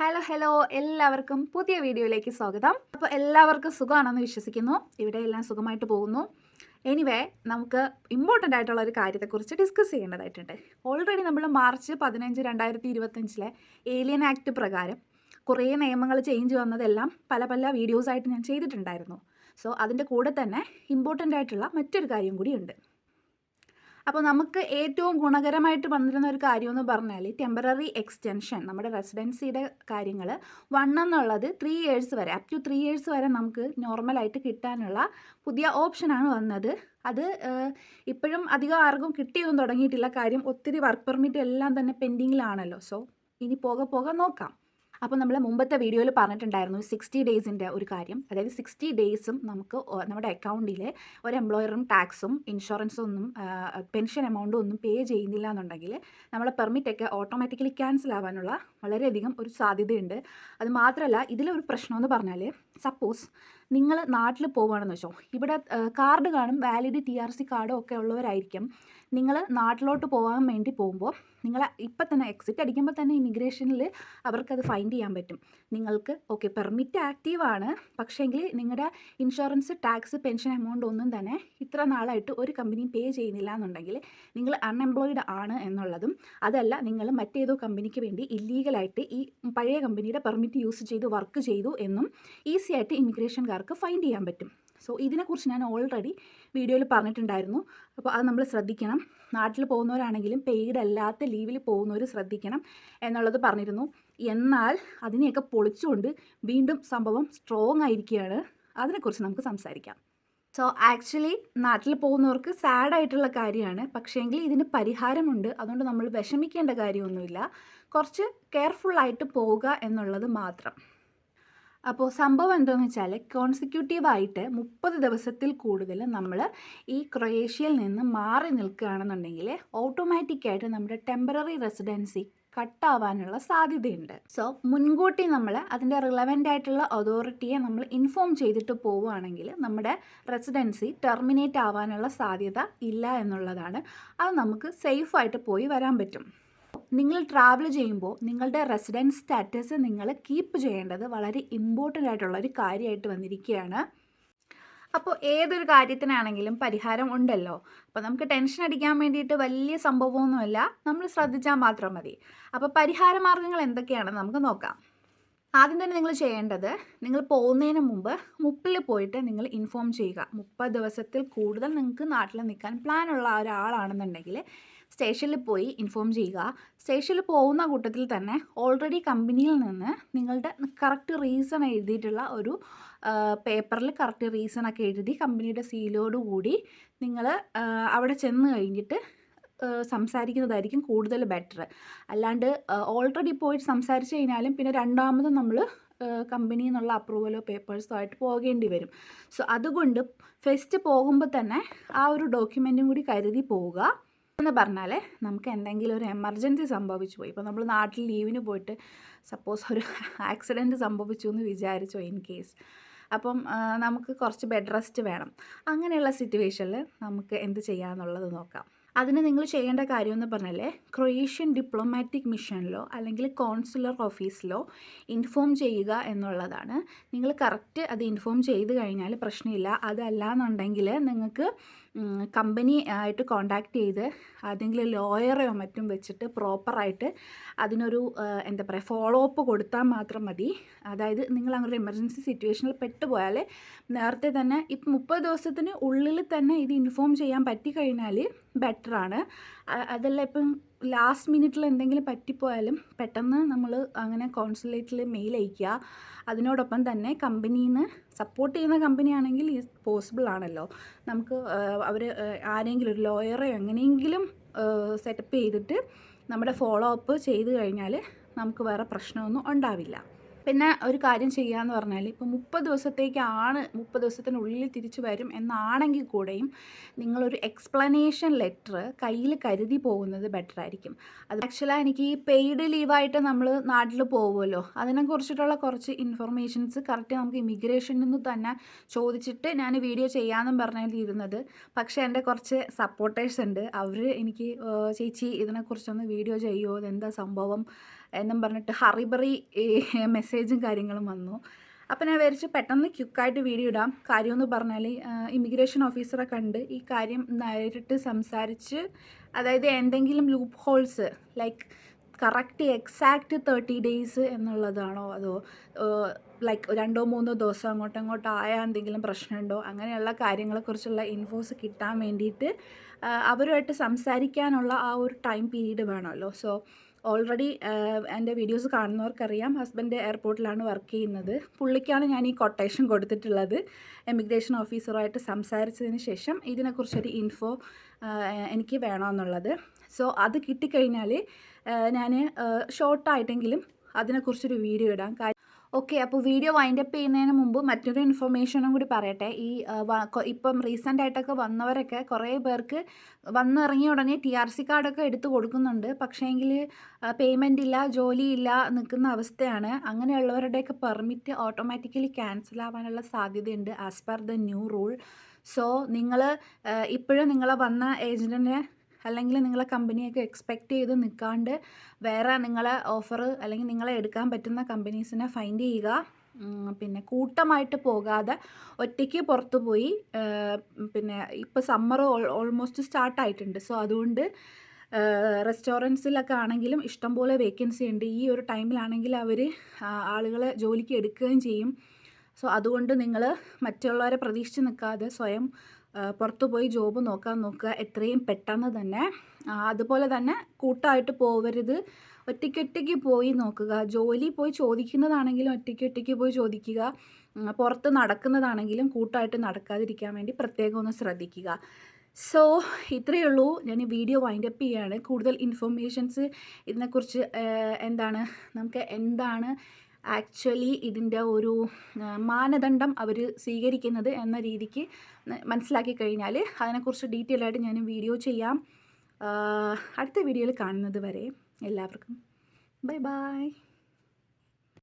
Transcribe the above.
Hello hello എല്ലാവർക്കും പുതിയ വീഡിയോയിലേക്ക് സ്വാഗതം. അപ്പോൾ എല്ലാവർക്കും സുഖമാണെന്ന് വിശ്വസിക്കുന്നു. ഇവിടെ എല്ലാം സുഖമായിട്ട് പോകുന്നു. എനിവേ നമുക്ക് ഇമ്പോർട്ടന്റ് ആയിട്ടുള്ള ഒരു കാര്യത്തെക്കുറിച്ച് ഡിസ്കസ് ചെയ്യേണ്ടതായിട്ടുണ്ട്. ഓൾറെഡി നമ്മൾ മാർച്ച് പതിനഞ്ച് രണ്ടായിരത്തി ഇരുപത്തഞ്ചിലെ ഏലിയൻ ആക്ട് പ്രകാരം കുറേ നിയമങ്ങൾ ചേഞ്ച് വന്നതെല്ലാം പല പല വീഡിയോസായിട്ട് ഞാൻ ചെയ്തിട്ടുണ്ടായിരുന്നു. സോ അതിന്റെ കൂടെ തന്നെ ഇമ്പോർട്ടന്റ് ആയിട്ടുള്ള മറ്റൊരു കാര്യം കൂടിയുണ്ട് അപ്പോൾ നമുക്ക് ഏറ്റവും ഗുണകരമായിട്ട് വന്നിരുന്ന ഒരു കാര്യം എന്ന് പറഞ്ഞാൽ ടെമ്പററി എക്സ്റ്റൻഷൻ നമ്മുടെ റെസിഡൻസിയുടെ കാര്യങ്ങൾ വൺ എന്നുള്ളത് ത്രീ ഇയേഴ്സ് വരെ അപ് ടു ത്രീ ഇയേഴ്സ് വരെ നമുക്ക് നോർമലായിട്ട് കിട്ടാനുള്ള പുതിയ ഓപ്ഷനാണ് വന്നത്. അത് ഇപ്പോഴും അധികം ആർക്കും കിട്ടിയൊന്നും തുടങ്ങിയിട്ടില്ല. കാര്യം ഒത്തിരി വർക്ക് പെർമിറ്റ് എല്ലാം തന്നെ പെൻഡിങ്ങിലാണല്ലോ സോ ഇനി പോകെ പോകെ നോക്കാം. അപ്പോൾ നമ്മൾ മുമ്പത്തെ വീഡിയോയിൽ പറഞ്ഞിട്ടുണ്ടായിരുന്നു സിക്സ്റ്റി ഡേയ്സിന്റെ ഒരു കാര്യം. അതായത് സിക്സ്റ്റി ഡേയ്സും നമുക്ക് നമ്മുടെ അക്കൗണ്ടിൽ ഒരു എംപ്ലോയറും ടാക്സും ഇൻഷുറൻസും ഒന്നും പെൻഷൻ എമൗണ്ടും ഒന്നും പേ ചെയ്യുന്നില്ല എന്നുണ്ടെങ്കിൽ നമ്മളെ പെർമിറ്റൊക്കെ ഓട്ടോമാറ്റിക്കലി ക്യാൻസൽ ആവാനുള്ള വളരെയധികം ഒരു സാധ്യതയുണ്ട്. അത് മാത്രമല്ല ഇതിലൊരു പ്രശ്നമെന്ന് പറഞ്ഞാൽ സപ്പോസ് നിങ്ങൾ നാട്ടിൽ പോവുകയാണെന്ന് വെച്ചോ. ഇവിടെ കാർഡ് കാണും വാലിഡ് ടി ആർ സി കാർഡും ഒക്കെ ഉള്ളവരായിരിക്കും. നിങ്ങൾ നാട്ടിലോട്ട് പോകാൻ വേണ്ടി പോകുമ്പോൾ നിങ്ങൾ ഇപ്പം തന്നെ എക്സിറ്റ് അടിക്കുമ്പോൾ തന്നെ ഇമിഗ്രേഷനിൽ അവർക്കത് ഫൈൻഡ് ചെയ്യാൻ പറ്റും. നിങ്ങൾക്ക് ഓക്കെ പെർമിറ്റ് ആക്റ്റീവാണ് പക്ഷേങ്കിൽ നിങ്ങളുടെ ഇൻഷുറൻസ് ടാക്സ് പെൻഷൻ എമൗണ്ട് ഒന്നും തന്നെ ഇത്ര നാളായിട്ട് ഒരു കമ്പനിയും പേ ചെയ്യുന്നില്ല എന്നുണ്ടെങ്കിൽ നിങ്ങൾ അൺഎംപ്ലോയിഡ് ആണ് എന്നുള്ളതും അതല്ല നിങ്ങൾ മറ്റേതോ കമ്പനിക്ക് വേണ്ടി ഇല്ലീഗലായിട്ട് ഈ പഴയ കമ്പനിയുടെ പെർമിറ്റ് യൂസ് ചെയ്ത് വർക്ക് ചെയ്തു എന്നും ഈസി ആയിട്ട് ഇമിഗ്രേഷൻകാർക്ക് ഫൈൻഡ് ചെയ്യാൻ പറ്റും. സോ ഇതിനെക്കുറിച്ച് ഞാൻ ഓൾറെഡി വീഡിയോയിൽ പറഞ്ഞിട്ടുണ്ടായിരുന്നു. അപ്പോൾ അത് നമ്മൾ ശ്രദ്ധിക്കണം. നാട്ടിൽ പോകുന്നവരാണെങ്കിലും പെയ്ഡ് അല്ലാത്ത ലീവിൽ പോകുന്നവർ ശ്രദ്ധിക്കണം എന്നുള്ളത് പറഞ്ഞിരുന്നു. എന്നാൽ അതിനെയൊക്കെ പൊളിച്ചുകൊണ്ട് വീണ്ടും സംഭവം സ്ട്രോങ് ആയിരിക്കുകയാണ് അതിനെക്കുറിച്ച് നമുക്ക് സംസാരിക്കാം. സോ ആക്ച്വലി നാട്ടിൽ പോകുന്നവർക്ക് സാഡ് ആയിട്ടുള്ള കാര്യമാണ്. പക്ഷേങ്കിൽ ഇതിന് പരിഹാരമുണ്ട്. അതുകൊണ്ട് നമ്മൾ വിഷമിക്കേണ്ട കാര്യമൊന്നുമില്ല. കുറച്ച് കെയർഫുള്ളായിട്ട് പോവുക എന്നുള്ളത് മാത്രം. അപ്പോൾ സംഭവം എന്താണെന്ന് വെച്ചാൽ കോൺസിക്യൂട്ടീവായിട്ട് മുപ്പത് ദിവസത്തിൽ കൂടുതൽ നമ്മൾ ഈ ക്രൊയേഷ്യയിൽ നിന്ന് മാറി നിൽക്കുകയാണെന്നുണ്ടെങ്കിൽ ഓട്ടോമാറ്റിക്കായിട്ട് നമ്മുടെ ടെമ്പററി റെസിഡൻസി കട്ടാവാനുള്ള സാധ്യതയുണ്ട്. സോ മുൻകൂട്ടി നമ്മൾ അതിന്റെ റിലവന്റ് ആയിട്ടുള്ള അതോറിറ്റിയെ നമ്മൾ ഇൻഫോം ചെയ്തിട്ട് പോവുകയാണെങ്കിൽ നമ്മുടെ റെസിഡൻസി ടെർമിനേറ്റ് ആവാനുള്ള സാധ്യത ഇല്ല എന്നുള്ളതാണ്. അത് നമുക്ക് സേഫായിട്ട് പോയി വരാൻ പറ്റും. നിങ്ങൾ ട്രാവൽ ചെയ്യുമ്പോൾ നിങ്ങളുടെ റെസിഡൻസ് സ്റ്റാറ്റസ് നിങ്ങൾ കീപ്പ് ചെയ്യേണ്ടത് വളരെ ഇമ്പോർട്ടന്റ് ആയിട്ടുള്ള ഒരു കാര്യമായിട്ട് വന്നിരിക്കുകയാണ്. അപ്പോൾ ഏതൊരു കാര്യത്തിനാണെങ്കിലും പരിഹാരം ഉണ്ടല്ലോ. അപ്പോൾ നമുക്ക് ടെൻഷൻ അടിക്കാൻ വേണ്ടിയിട്ട് വലിയ സംഭവമൊന്നുമല്ല. നമ്മൾ ശ്രദ്ധിച്ചാൽ മാത്രം മതി. അപ്പോൾ പരിഹാര മാർഗങ്ങൾ എന്തൊക്കെയാണെന്ന് നമുക്ക് നോക്കാം. ആദ്യം തന്നെ നിങ്ങൾ ചെയ്യേണ്ടത് നിങ്ങൾ പോകുന്നതിന് മുമ്പ് മുപ്പിൽ പോയിട്ട് നിങ്ങൾ ഇൻഫോം ചെയ്യുക. മുപ്പത് ദിവസത്തിൽ കൂടുതൽ നിങ്ങൾക്ക് നാട്ടിൽ നിൽക്കാൻ പ്ലാനുള്ള ഒരാളാണെന്നുണ്ടെങ്കിൽ സ്റ്റേഷനിൽ പോയി ഇൻഫോം ചെയ്യുക. സ്റ്റേഷനിൽ പോകുന്ന കൂട്ടത്തിൽ തന്നെ ഓൾറെഡി കമ്പനിയിൽ നിന്ന് നിങ്ങളുടെ കറക്റ്റ് റീസൺ എഴുതിയിട്ടുള്ള ഒരു പേപ്പറിൽ കറക്റ്റ് റീസൺ ഒക്കെ എഴുതി കമ്പനിയുടെ സീലോട് കൂടി നിങ്ങൾ അവിടെ ചെന്ന് കഴിഞ്ഞിട്ട് സംസാരിക്കുന്നതായിരിക്കും കൂടുതൽ ബെറ്റർ അല്ലാണ്ട് ഓൾറെഡി പോയിട്ട് സംസാരിച്ച് കഴിഞ്ഞാലും പിന്നെ രണ്ടാമത് നമ്മൾ കമ്പനിയിൽ നിന്നുള്ള അപ്രൂവലോ പേപ്പേഴ്സോ ആയിട്ട് പോകേണ്ടി വരും. സോ അതുകൊണ്ട് ഫസ്റ്റ് പോകുമ്പോൾ തന്നെ ആ ഒരു ഡോക്യുമെന്റും കൂടി കരുതി പോവുക. എന്ന് പറഞ്ഞാൽ നമുക്ക് എന്തെങ്കിലും ഒരു എമർജൻസി സംഭവിച്ചു പോയി. ഇപ്പോൾ നമ്മൾ നാട്ടിൽ ലീവിന് പോയിട്ട് സപ്പോസ് ഒരു ആക്സിഡന്റ് സംഭവിച്ചു എന്ന് വിചാരിച്ചോ ഇൻ കേസ്. അപ്പം നമുക്ക് കുറച്ച് ബെഡ് റെസ്റ്റ് വേണം. അങ്ങനെയുള്ള സിറ്റുവേഷനിൽ നമുക്ക് എന്ത് ചെയ്യാമെന്നുള്ളത് നോക്കാം. അതിന് നിങ്ങൾ ചെയ്യേണ്ട കാര്യം എന്ന് പറഞ്ഞാൽ ക്രൊയേഷ്യൻ ഡിപ്ലോമാറ്റിക് മിഷനിലോ അല്ലെങ്കിൽ കോൺസുലർ ഓഫീസിലോ ഇൻഫോം ചെയ്യുക എന്നുള്ളതാണ്. നിങ്ങൾ കറക്റ്റ് അത് ഇൻഫോം ചെയ്ത് കഴിഞ്ഞാൽ പ്രശ്നമില്ല. അതല്ല എന്നുണ്ടെങ്കിൽ നിങ്ങൾക്ക് കമ്പനി ആയിട്ട് കോണ്ടാക്ട് ചെയ്ത് ഏതെങ്കിലും ലോയറെയോ മറ്റും വെച്ചിട്ട് പ്രോപ്പറായിട്ട് അതിനൊരു എന്താ പറയുക ഫോളോ അപ്പ് കൊടുത്താൽ മാത്രം മതി. അതായത് നിങ്ങൾ അങ്ങനെ ഒരു എമർജൻസി സിറ്റുവേഷനിൽ പെട്ടുപോയാൽ നേരത്തെ തന്നെ ഇപ്പം മുപ്പത് ദിവസത്തിന് ഉള്ളിൽ തന്നെ ഇത് ഇൻഫോം ചെയ്യാൻ പറ്റിക്കഴിഞ്ഞാൽ ബെറ്ററാണ് അതല്ല ഇപ്പം ലാസ്റ്റ് മിനിറ്റിൽ എന്തെങ്കിലും പറ്റിപ്പോയാലും പെട്ടെന്ന് നമ്മൾ അങ്ങനെ കോൺസുലേറ്റിൽ മെയിൽ അയയ്ക്കുക. അതിനോടൊപ്പം തന്നെ കമ്പനിയിൽ നിന്ന് സപ്പോർട്ട് ചെയ്യുന്ന കമ്പനിയാണെങ്കിൽ ഈ പോസിബിൾ ആണല്ലോ. നമുക്ക് അവർ ആരെങ്കിലും ഒരു ലോയറോ എങ്ങനെയെങ്കിലും സെറ്റപ്പ് ചെയ്തിട്ട് നമ്മുടെ ഫോളോ അപ്പ് ചെയ്ത് കഴിഞ്ഞാൽ നമുക്ക് വേറെ പ്രശ്നമൊന്നും ഉണ്ടാവില്ല. പിന്നെ ഒരു കാര്യം ചെയ്യാന്ന് പറഞ്ഞാൽ ഇപ്പോൾ മുപ്പത് ദിവസത്തേക്കാണ് മുപ്പത് ദിവസത്തിനുള്ളിൽ തിരിച്ചു വരും എന്നാണെങ്കിൽ കൂടെയും നിങ്ങളൊരു എക്സ്പ്ലനേഷൻ ലെറ്റർ കയ്യിൽ കരുതി പോകുന്നത് ബെറ്റർ ആയിരിക്കും. അത് ആക്ച്വലി എനിക്ക് ഈ പെയ്ഡ് ലീവായിട്ട് നമ്മൾ നാട്ടിൽ പോകുമല്ലോ അതിനെക്കുറിച്ചിട്ടുള്ള കുറച്ച് ഇൻഫർമേഷൻസ് കറക്റ്റ് നമുക്ക് ഇമിഗ്രേഷനിൽ നിന്ന് തന്നെ ചോദിച്ചിട്ട് ഞാൻ വീഡിയോ ചെയ്യാമെന്നും പറഞ്ഞിരുന്നത് പക്ഷേ എന്റെ കുറച്ച് സപ്പോർട്ടേഴ്സ് ഉണ്ട്. അവർ എനിക്ക് ചേച്ചി ഇതിനെക്കുറിച്ചൊന്ന് വീഡിയോ ചെയ്യുമോ ഇതെന്താ സംഭവം? എന്നും പറഞ്ഞിട്ട് ഹറിബറി മെസ്സേജും കാര്യങ്ങളും വന്നു. അപ്പോൾ ഞാൻ വിചാരിച്ചു പെട്ടെന്ന് ക്യുക്കായിട്ട് വീഡിയോ ഇടാം. കാര്യമെന്ന് പറഞ്ഞാൽ ഇമിഗ്രേഷൻ ഓഫീസറെ കണ്ട് ഈ കാര്യം നേരിട്ട് സംസാരിച്ച് അതായത് എന്തെങ്കിലും loop holes like correct exact thirty days എന്നുള്ളതാണോ? അതോ ലൈക്ക് രണ്ടോ മൂന്നോ ദിവസം അങ്ങോട്ടോ ഇങ്ങോട്ടോ ആയാൽ എന്തെങ്കിലും പ്രശ്നമുണ്ടോ? അങ്ങനെയുള്ള കാര്യങ്ങളെക്കുറിച്ചുള്ള ഇൻഫോസ് കിട്ടാൻ വേണ്ടിയിട്ട് അവരുമായിട്ട് സംസാരിക്കാനുള്ള ആ ഒരു ടൈം പീരീഡ് വേണമല്ലോ. സോ ഓൾറെഡി എന്റെ വീഡിയോസ് കാണുന്നവർക്കറിയാം ഹസ്ബൻഡ് എയർപോർട്ടിലാണ് വർക്ക് ചെയ്യുന്നത്. പുള്ളിക്കാണ് ഞാൻ ഈ കൊട്ടേഷൻ കൊടുത്തിട്ടുള്ളത്. എമിഗ്രേഷൻ ഓഫീസറുമായിട്ട് സംസാരിച്ചതിന് ശേഷം ഇതിനെക്കുറിച്ചൊരു ഇൻഫോ എനിക്ക് വേണമെന്നുള്ളത്. സോ അത് കിട്ടിക്കഴിഞ്ഞാൽ ഞാൻ ഷോർട്ടായിട്ടെങ്കിലും അതിനെക്കുറിച്ചൊരു വീഡിയോ ഇടാം. കാര്യം ഓക്കെ അപ്പോൾ വീഡിയോ വൈൻഡ് അപ്പ് ചെയ്യുന്നതിന് മുമ്പ് മറ്റൊരു ഇൻഫർമേഷനും കൂടി പറയട്ടെ. ഈ ഇപ്പം റീസെന്റ് ആയിട്ടൊക്കെ വന്നവരൊക്കെ കുറേ പേർക്ക് വന്നിറങ്ങിയ ഉടനെ ടി ആർ സി കാർഡൊക്കെ എടുത്തു കൊടുക്കുന്നുണ്ട്. പക്ഷേങ്കിൽ പേയ്മെന്റ് ഇല്ല ജോലിയില്ല നിൽക്കുന്ന അവസ്ഥയാണ്. അങ്ങനെയുള്ളവരുടെയൊക്കെ പെർമിറ്റ് ഓട്ടോമാറ്റിക്കലി ക്യാൻസൽ ആവാനുള്ള സാധ്യതയുണ്ട് as per the new rule. So നിങ്ങൾ ഇപ്പോഴും നിങ്ങളെ വന്ന ഏജന്റിനെ അല്ലെങ്കിൽ നിങ്ങളെ കമ്പനിയൊക്കെ എക്സ്പെക്റ്റ് ചെയ്ത് നിൽക്കാണ്ട് വേറെ നിങ്ങളെ ഓഫർ അല്ലെങ്കിൽ നിങ്ങളെ എടുക്കാൻ പറ്റുന്ന കമ്പനീസിനെ ഫൈൻഡ് ചെയ്യുക. പിന്നെ കൂട്ടമായിട്ട് പോകാതെ ഒറ്റയ്ക്ക് പുറത്ത് പോയി പിന്നെ ഇപ്പോൾ സമ്മർ ഓൾമോസ്റ്റ് സ്റ്റാർട്ടായിട്ടുണ്ട് സോ അതുകൊണ്ട് റെസ്റ്റോറന്റ്സിലൊക്കെ ആണെങ്കിലും ഇഷ്ടംപോലെ വേക്കൻസി ഉണ്ട്. ഈ ഒരു ടൈമിലാണെങ്കിൽ അവർ ആളുകളെ ജോലിക്ക് എടുക്കുകയും ചെയ്യും. സോ അതുകൊണ്ട് നിങ്ങൾ മറ്റുള്ളവരെ പ്രതീക്ഷിച്ച് നിൽക്കാതെ സ്വയം പുറത്തു പോയി ജോബ് നോക്കാൻ നോക്കുക എത്രയും പെട്ടെന്ന് തന്നെ. അതുപോലെ തന്നെ കൂട്ടായിട്ട് പോവരുത്. ഒറ്റയ്ക്കൊറ്റയ്ക്ക് പോയി നോക്കുക. ജോലി പോയി ചോദിക്കുന്നതാണെങ്കിലും ഒറ്റയ്ക്ക് ഒറ്റയ്ക്ക് പോയി ചോദിക്കുക. പുറത്ത് നടക്കുന്നതാണെങ്കിലും കൂട്ടായിട്ട് നടക്കാതിരിക്കാൻ വേണ്ടി പ്രത്യേകം ഒന്ന് ശ്രദ്ധിക്കുക. സോ ഇത്രയേ ഉള്ളൂ. ഞാൻ ഈ വീഡിയോ വൈൻഡപ്പ് ചെയ്യുകയാണ് കൂടുതൽ ഇൻഫർമേഷൻസ് ഇതിനെക്കുറിച്ച് എന്താണ്? നമുക്ക് എന്താണ് ആക്ച്വലി ഇതിന്റെ ഒരു മാനദണ്ഡം അവർ സ്വീകരിക്കുന്നത് എന്ന രീതിക്ക് മനസ്സിലാക്കി കഴിഞ്ഞാൽ അതിനെക്കുറിച്ച് ഡീറ്റെയിൽ ആയിട്ട് ഞാൻ വീഡിയോ ചെയ്യാം. അടുത്ത വീഡിയോയിൽ കാണുന്നത് വരെ എല്ലാവർക്കും. Bye bye.